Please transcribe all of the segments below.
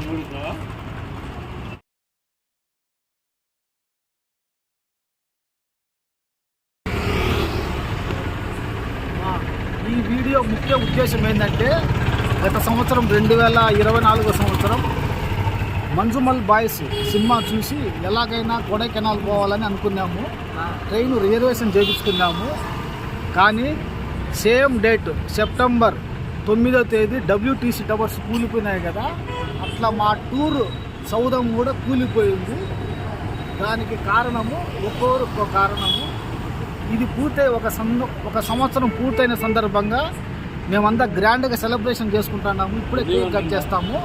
ఈ వీడియో ముఖ్య ఉద్దేశం ఏంటంటే గత సంవత్సరం రెండు వేల ఇరవై నాలుగో సంవత్సరం మంజుమల్ బాయ్స్ సినిమా చూసి ఎలాగైనా కొడైకెనాల్ పోవాలని అనుకున్నాము. ట్రైన్ రిజర్వేషన్ చేయించుకున్నాము. కానీ సేమ్ డేట్ సెప్టెంబర్ తొమ్మిదో తేదీ డబ్ల్యూటీసీ టవర్స్ కూలిపోయినాయి కదా. అట్లా మా టూర్ సౌదం కూడా కూలిపోయింది. దానికి కారణము ఒక్కొరు ఒక్కో కారణము. ఇది పూర్తయి ఒక సంద ఒక సంవత్సరం పూర్తయిన సందర్భంగా మేమంతా గ్రాండ్గా సెలబ్రేషన్ చేసుకుంటున్నాము. ఇప్పుడే కేక్ కట్ చేస్తాము.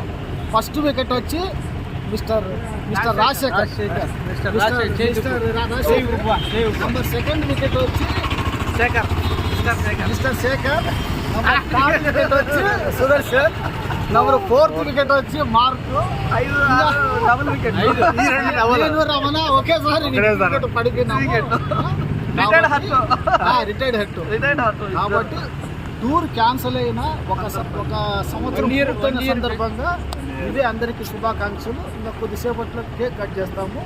ఫస్ట్ వికెట్ వచ్చి mister mister Rajasekhar. Mister second wicket వచ్చి Sekhar mister Sekhar. Mister Sekhar. Number third wicket వచ్చి సుదర్శన్. నంబర్ ఫోర్త్ వికెట్ వచ్చి మార్క్. ఐదు డబుల్ వికెట్. నేను రమణ ఒకేసారి. Retired hurt. Retired hurt retired కాబట్టి టూర్ క్యాన్సిల్ అయిన ఒక ఒక సంవత్సరం సందర్భంగా ఇదే అందరికీ శుభాకాంక్షలు. ఇంకా కొద్దిసేపట్లో కేక్ కట్ చేస్తాము.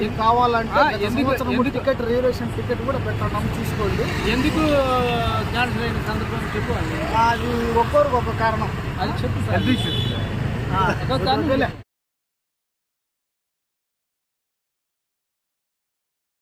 మీకు కావాలంటే ఎందుకు- టికెట్ రిజర్వేషన్ టికెట్ కూడా పెట్టడం చూసుకోండి. ఎందుకు క్యాన్సిల్ అయిన సందర్భం చెప్పు. అది ఒక్కొరికి ఒక కారణం. అది చెప్పు వదిలే.